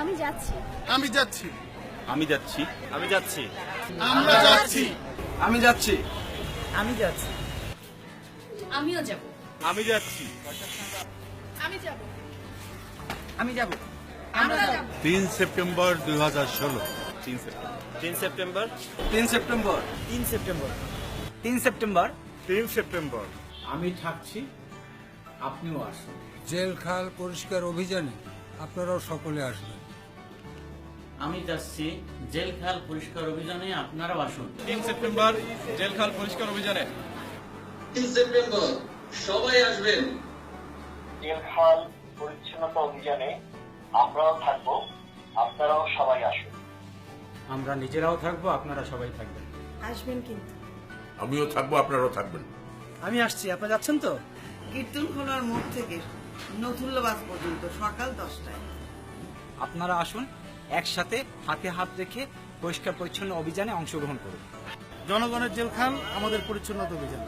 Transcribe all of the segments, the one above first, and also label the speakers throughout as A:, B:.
A: আমি যাচ্ছি।
B: আমি যাচ্ছি।
C: আমি যাচ্ছি।
D: আমি যাচ্ছি।
B: আমরা যাচ্ছি।
E: আমি যাচ্ছি।
F: আমি যাচ্ছি।
A: আমিও যাব।
C: আমি যাচ্ছি।
A: আমি যাব।
F: আমি যাব।
A: আমরা যাব।
B: তিন সেপ্টেম্বর দুই হাজার ষোলো।
C: তিন সেপ্টেম্বর।
D: তিন সেপ্টেম্বর?
E: তিন সেপ্টেম্বর।
F: তিন সেপ্টেম্বর। তিন সেপ্টেম্বর?
C: তিন সেপ্টেম্বর।
G: আমি থাকছি। আপনিও আসুন।
H: জেল খাল পরিষ্কার অভিযানে আপনারাও সকলে আসবেন।
G: আমি যাচ্ছি জেল খাল পরিষ্কার অভিযানে আপনারা আসুন।
E: তিন সেপ্টেম্বর জেল খাল পরিষ্কার অভিযানে।
I: তিন সেপ্টেম্বর সবাই আসবেন।
J: জেল খাল পরিচ্ছন্নতা অভিযানে আমরাও থাকব আপনারাও সবাই আসুন।
G: আমরা নিজেরাও থাকব আপনারা সবাই থাকবেন।
F: আসবেন কিন্তু।
B: আমিও থাকব আপনারাও থাকবেন।
F: আমি আসছি আপনারা যাচ্ছেন তো?
K: কীর্তন খোলার মোড় থেকে নথুল্লাবাদ পর্যন্ত সকাল দশটায়।
F: আপনারা আসুন একসাথে হাতে হাত রেখে পরিষ্কার পরিচ্ছন্ন অভিযানে অংশগ্রহণ করুন।
B: জনগণের জেলখান আমাদের পরিচ্ছন্নতা অভিযান।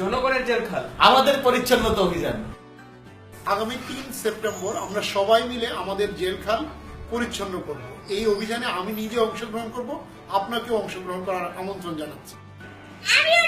E: জনগণের জেল খাল আমাদের পরিচ্ছন্নতা অভিযান।
B: আগামী তিন সেপ্টেম্বর আমরা সবাই মিলে আমাদের জেলখান পরিচ্ছন্ন করব। এই অভিযানে আমি নিজে অংশগ্রহণ করব আপনাকেও অংশগ্রহণ করার আমন্ত্রণ জানাচ্ছি।
A: আমিও